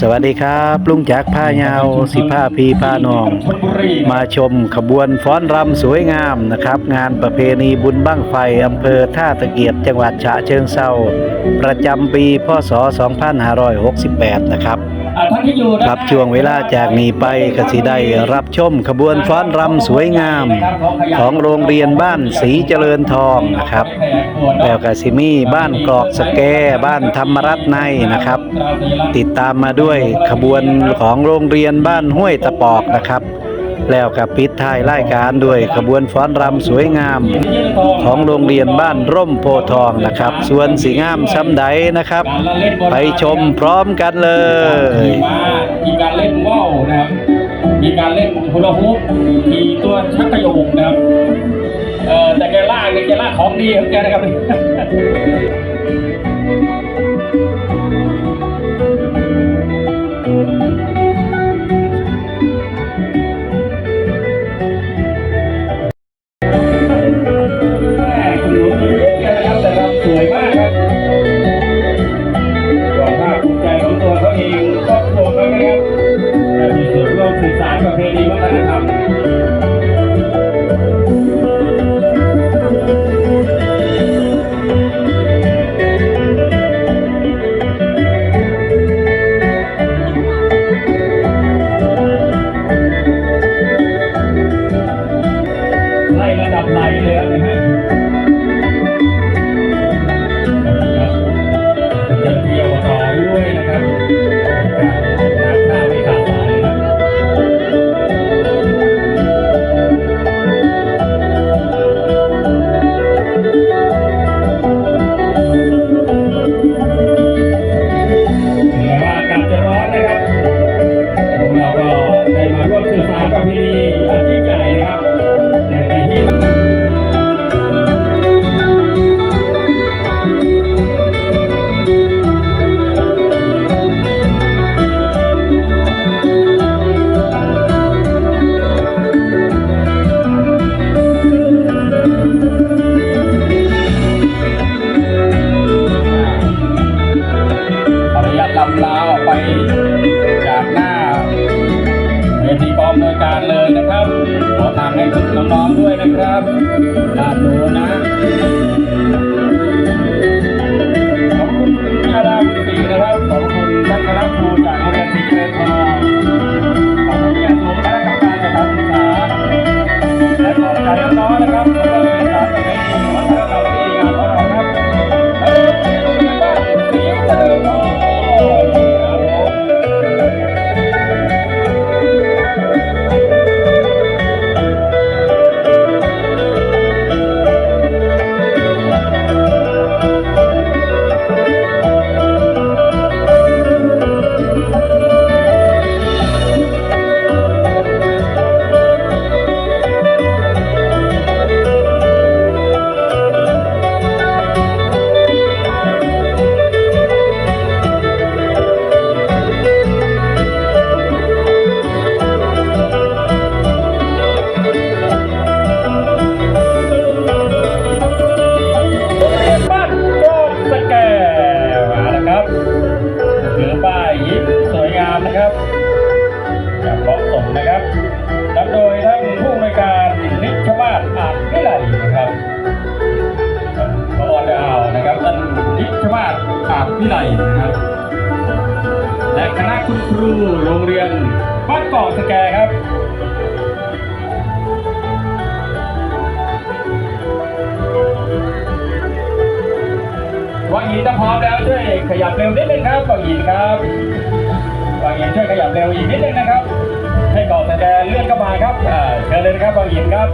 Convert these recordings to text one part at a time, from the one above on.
สวัสดีครับลุงจากผ้ายาวสิผ้าพีผ้านอง มาชมขบวนฟ้อนรำสวยงามนะครับ งานประเพณีบุญบั้งไฟอำเภอท่าตะเกียบจังหวัดฉะเชิงเซาประจำปีพศ 2568 นะครับ ท่านที่อยู่ครับช่วงเวลาจากนี้ไปกสิได้รับชมขบวนฟ้อนรำสวยงาม ของโรงเรียนบ้านศรีเจริญทองนะครับแล้วกสิมีบ้านกรอกสแกบ้านธรรมรัตน์ในนะครับ ติดตามมาด้วยขบวนของโรงเรียนบ้านห้วยตะปอกนะครับ แล้วก็ปิดท้ายรายการด้วยขบวนฟ้อนรำสวยงาม ของโรงเรียนบ้านร่มโพทองนะครับ ส่วนสีงามซ้ำใดนะครับ ไปชมพร้อมกันเลยมีการเล่นว่าวนะครับมีการเล่นฮูลาฮูปมีตัวชักกระโยงนะครับเออแต่แกล่ากเนี่ยแกลาของดีของแกนะครับ มา โรงเรียนบ้านเกาะสแกครับวังหินถ้าพร้อมแล้วช่วยขยับเร็วนิดนึงครับวังหินครับวังหินช่วยขยับเร็วอีกนิดนึงนะครับ ให้เกาะแสดงเลื่อนเข้ามาครับอ่าเชิญเลยนะครับวังหินครับ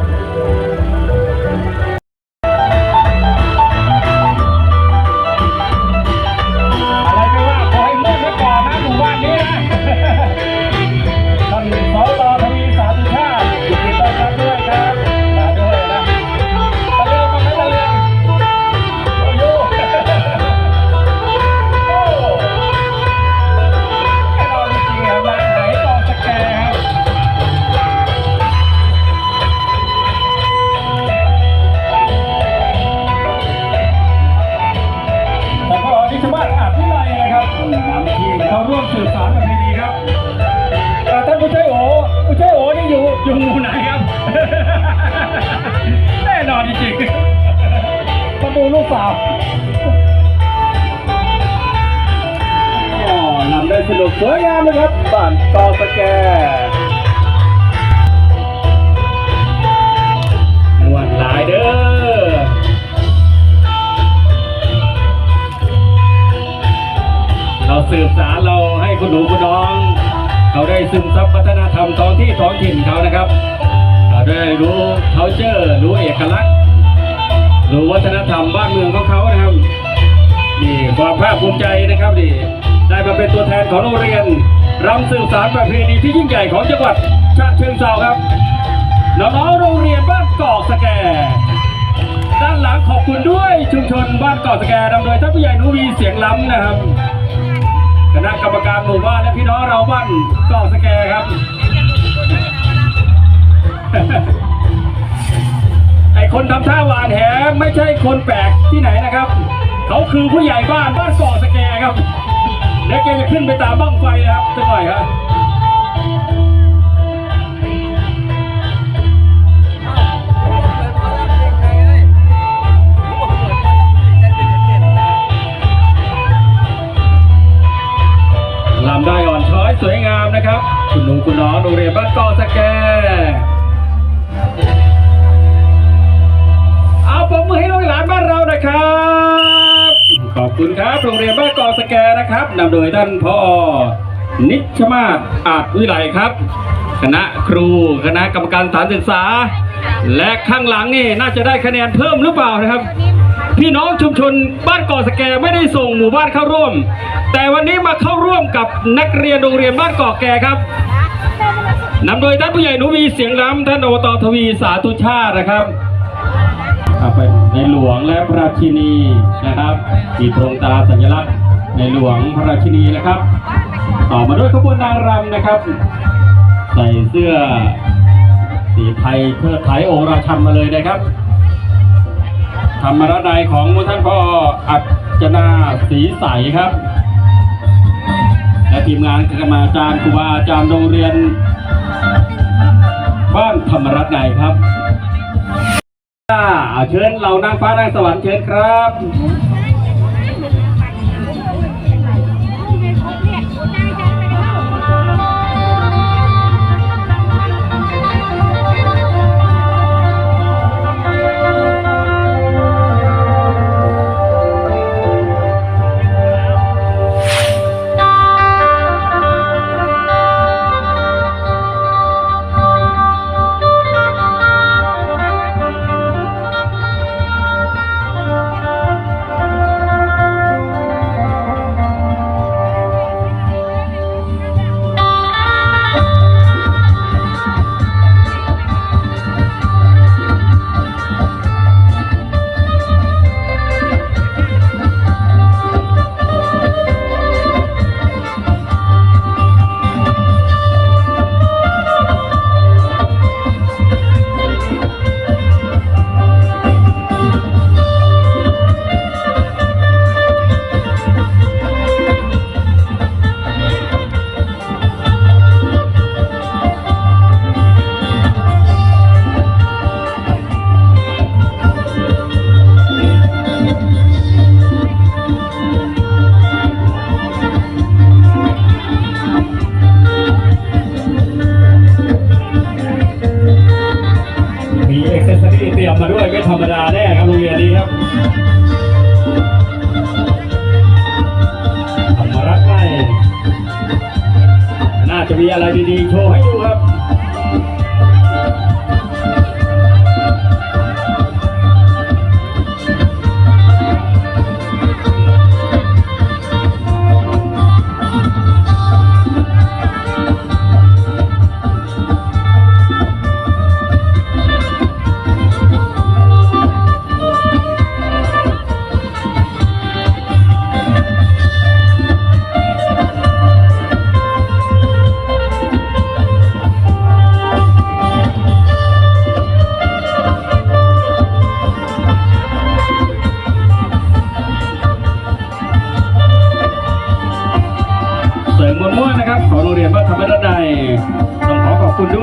วัฒนธรรมท้องที่ท้องถิ่นเขานะครับได้รู้เขาเจอรู้เอกลักษณ์รู้วัฒนธรรมบ้านเมืองของเขานะครับนี่ความภาคภูมิใจนะครับนี่ได้มาเป็นตัวแทนของโรงเรียนรำสืบสารประเพณีที่ยิ่งใหญ่ของจังหวัดฉะเชิงเทราครับน้องๆโรงเรียนบ้านกอกสแก ด้านหลังขอบคุณด้วยชุมชนบ้านเกาะสแกนำโดยท่านผู้ใหญ่นุวีเสียงล้ำนะครับ คณะกรรมการหมู่บ้านและพี่น้องเราบ้านเกาะสแกครับไอคนทำท่าหวานแหไม่ใช่คนแปลกที่ไหนนะครับ เขาคือผู้ใหญ่บ้านบ้านเกาะสแกครับเดี๋ยวแกจะขึ้นไปตามบ้างไฟนะครับสักหน่อยครับ สวยงามนะครับ คุณหนูคุณน้องโรงเรียนบ้านเกอสแกเอาปมมือให้ลูกหลานบ้านเรานะครับ ขอบคุณครับโรงเรียนบ้านเกอสแกนะครับนำโดยท่านพ่อนิชมาศอาจวิไลครับ คณะครูคณะกรรมการสถานศึกษา และข้างหลังนี่น่าจะได้คะแนนเพิ่มหรือเปล่านะครับ พี่น้องชุมชนบ้านเกาะสแกไม่ได้ส่งหมู่บ้านเข้าร่วม แต่วันนี้มาเข้าร่วมกับนักเรียนโรงเรียนบ้านเกาะแกครับนำโดยท่านผู้ใหญ่หนูมีเสียงล้ำท่านอบตทวีสาธุชาตินะครับอ่าเป็นในหลวงและพระราชินีนะครับที่ตรงตาสัญลักษณ์ในหลวงพระราชินีนะครับ ต่อมาด้วยขบวนนางรำนะครับ ใส่เสื้อสีไทยเพื่อไทยโอราชันมาเลยนะครับ ธรรมรนัยของท่านพ่ออัจนาศรีใสครับ และทีมงานคณาจารย์ครูบาอาจารย์โรงเรียน บ้านธรรมรัตน์ในครับอ่าเอาเชิญเรานางฟ้านางสวรรค์เชิญครับ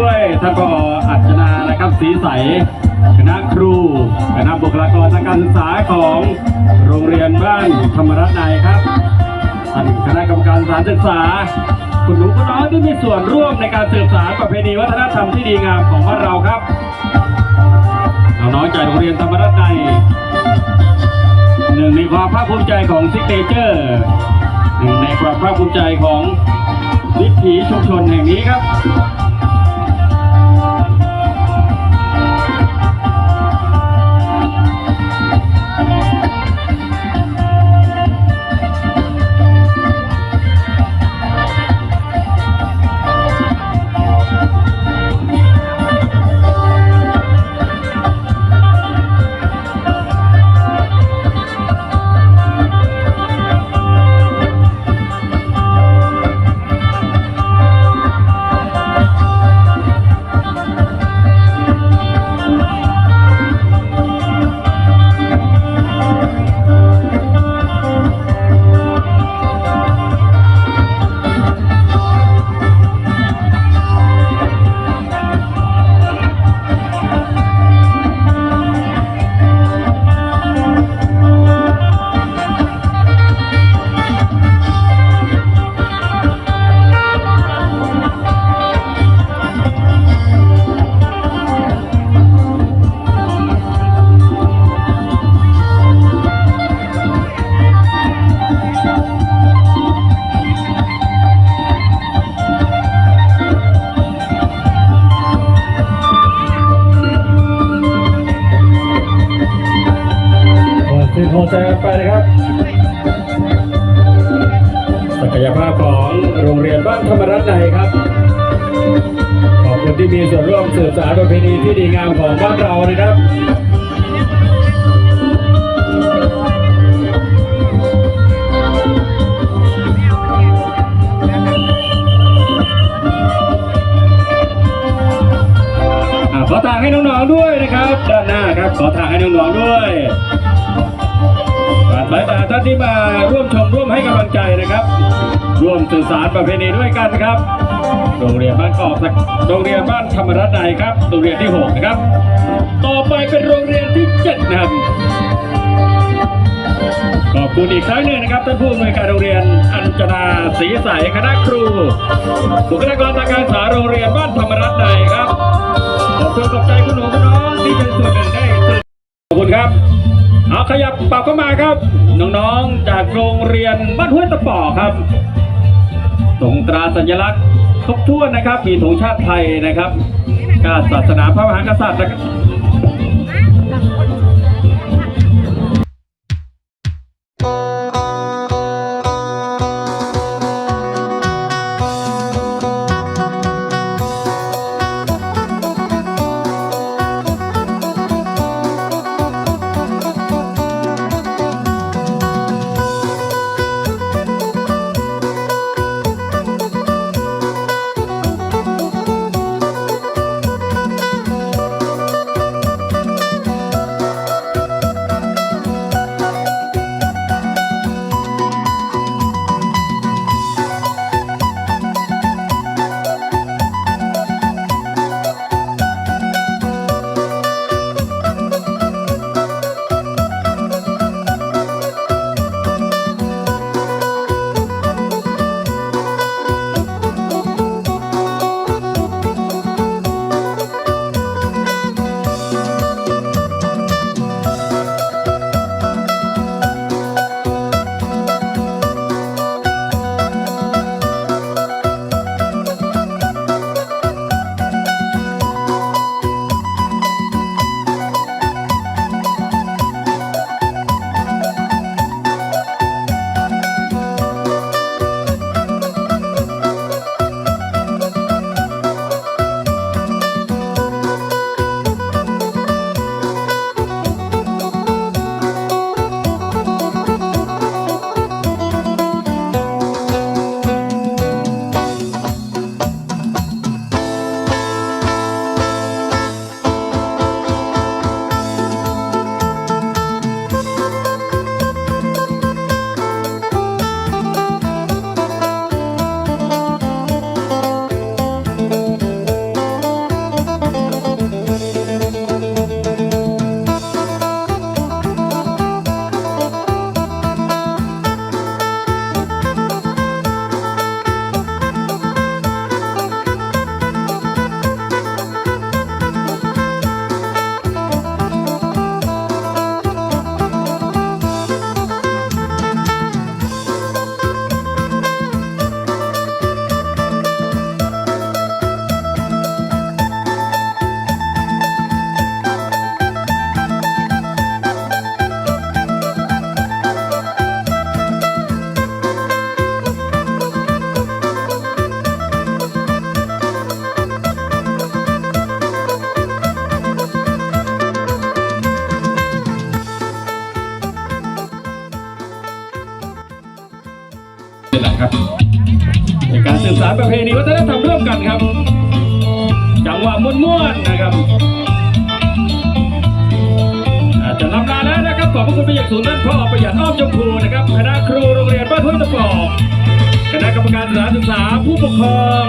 ด้วยท่านผออัจนานะครับสีใสคณะครูคณะบุคลากรทางการศึกษาของโรงเรียนบ้านธรรมรดัยครับท่านคณะกรรมการสานศึกษา คุณหนูคุณน้องที่มีส่วนร่วมในการสืบสานประเพณีวัฒนธรรมที่ดีงามของบ้านเราครับน้องๆจากโรงเรียนธรรมรดัยหนึ่งในความภาคภูมิใจของซิกเนเจอร์หนึ่งในความภาคภูมิใจของวิถีชุมชนแห่งนี้ครับ สืบสานประเพณีที่ดีงามของบ้านเรานะครับอ่าขอทางให้น้องๆด้วยนะครับ ด้านหน้าครับ ขอทางให้น้องๆด้วยานสายตาท่านที่มาร่วมชมร่วมให้กำลังใจนะครับ ร่วมสื่อสารประเพณีด้วยกันครับ โรงเรียนบ้านกอกโรงเรียนบ้านธรรมรัตน์ใดครับโรงเรียนที่ 6 นะครับ ต่อไปเป็นโรงเรียนที่7นะครับขอบคุณอีกครั้งหนึ่งนะครับท่านผู้อำนวยการโรงเรียนอัญจนาศรีใสคณะครูบุคลากรทางการศึกษาโรงเรียนบ้านธรรมรัตน์ใดครับขอบคุณขอบใจคุณหนูคุณน้องที่เป็นส่วนหนึ่งได้ขอบคุณครับ เอาขยับปรับเข้ามาครับ น้องๆ จากโรงเรียนบ้านห้วยตะป่อครับตรงตราสัญลักษณ์ครบถ้วนนะครับ มีธงชาติไทยนะครับ กาศาสนาพระมหากษัตริย์ ม้วนๆนะครับจะลำลาแล้วนะครับขอบพระคุณไปอย่างสูงท่านพ่อประหยัดอ้อมชมพูนะครับคณะครูโรงเรียนบ้านห้วยตะปอกคณะกรรมการสถานศึกษาผู้ปกครอง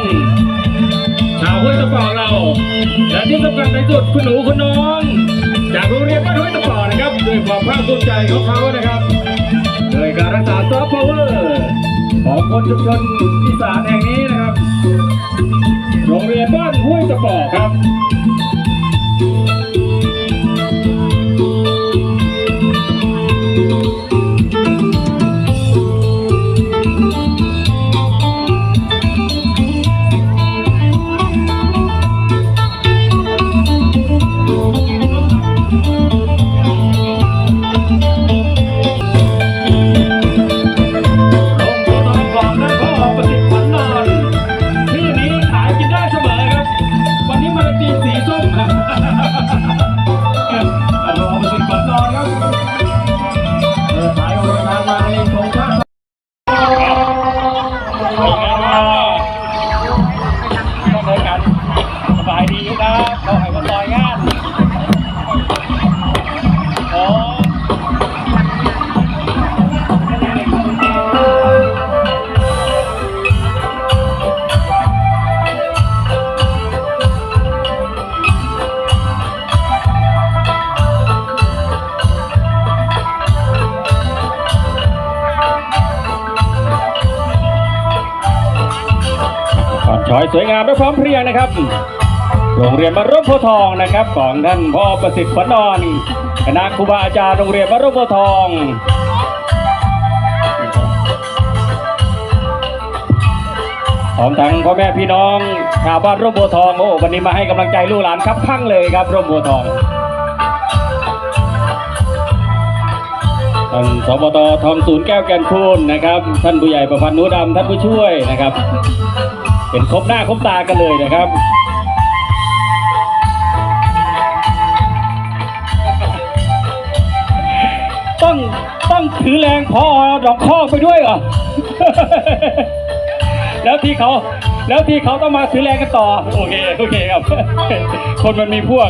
ชาวห้วยตะปอกเรา และที่สำคัญในสุดคุณหนูคุณน้อง จากโรงเรียนบ้านห้วยตะปอกนะครับด้วยความภาคภูมิใจของเขานะครับโดยการรักษาซอฟต์พาวเวอร์ของคนชุมชนอีสานแห่งนี้นะครับ บ้านห้วยตะปอกครับ สวยงามและพร้อมเพรียงนะครับ โรงเรียนบาร่มโพธิ์ทองนะครับ ของท่านพ่อประสิทธิ์ขวัญนอนคณะครูบาอาจารย์โรงเรียนบาร่มโพธิ์ทองพร้อมทั้งพ่อแม่พี่น้องชาวบ้านร่มโพทองโอ้วันนี้มาให้กำลังใจลูกหลานครับข้งเลยครับร่มโพทองท่านสบตทองศูนย์แก้วแกนคูณนะครับ ท่านผู้ใหญ่ประพันธ์นุดำท่านผู้ช่วยนะครับ เป็นครบหน้าครบตากันเลยนะครับต้องต้องถือแรงพอดอกข้อไปด้วยเหรอ แล้วที่เขาแล้วที่เขาต้องมาถือแรงกันต่อ โอเคโอเคครับ คนมันมีพวก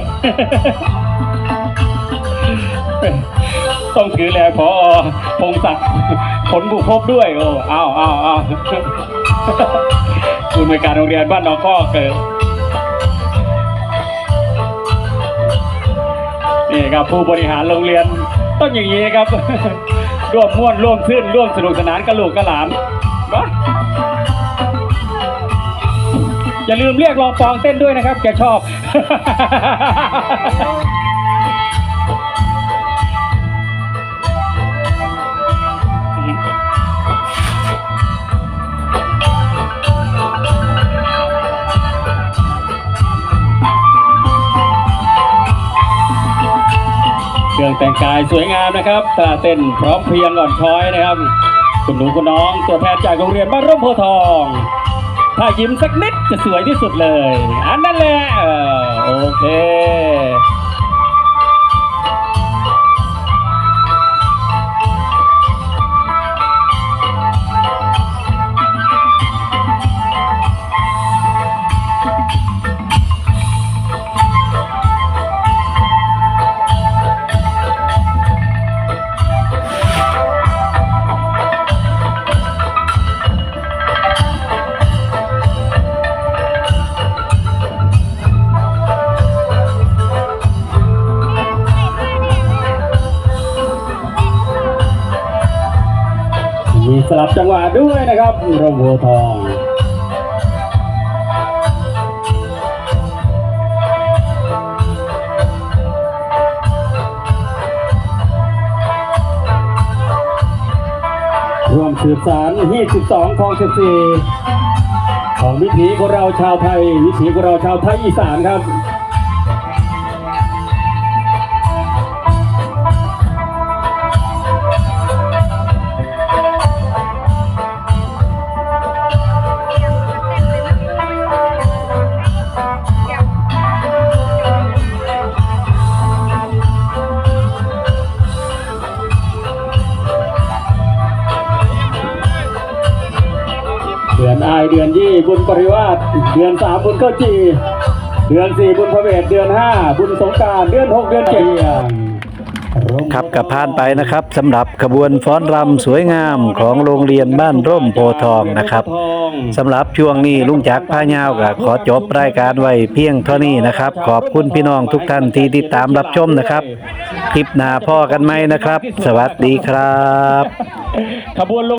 ต้องถือแรงพอพงศักดิ์ผลบุกพบด้วยโอ้อ้าวอ้าวอ้าว คุณในวยการโรงเรียนบ้านหนองข้อเกิดนี่ครับผู้บริหารโรงเรียนต้องอย่างนี้ครับ ร่วมม่วนร่วมชื่นร่วมสนุกสนานกับลูกกับหลานมาอย่าลืมเรียกรองปองเต้นด้วยนะครับ แกชอบ เครื่องแต่งกายสวยงามนะครับท่าเต้นพร้อมเพรียงอ่อนช้อยนะครับ คุณหนูคุณน้องตัวแทนจากโรงเรียนบ้านร่มโพทอง ถ้ายิ้มสักนิดจะสวยที่สุดเลย อันนั้นแหละโอเค สลับจังหวะด้วยนะครับร่มโพทองร่วมสืบสารฮี12ของ14ของวิถีของเราชาวไทย วิถีของเราชาวไทยอีสานครับ เดือนยี่บุญปริวาสเดือนสามบุญเข้าจีเดือนสี่บุญพระเวทเดือนห้าบุญสงการเดือนหกเดือนเจ็ดครับกับผ่านไปนะครับสำหรับขบวนฟ้อนรำสวยงามของโรงเรียนบ้านร่มโพทองนะครับสำหรับช่วงนี้ลุงจักรพายาวก็ขอจบรายการไว้เพียงเท่านี้นะครับ ขอบคุณพี่น้องทุกท่านที่ติดตามรับชมนะครับ คลิปหน้าพ่อกันไหมนะครับ สวัสดีครับ ขบวนลง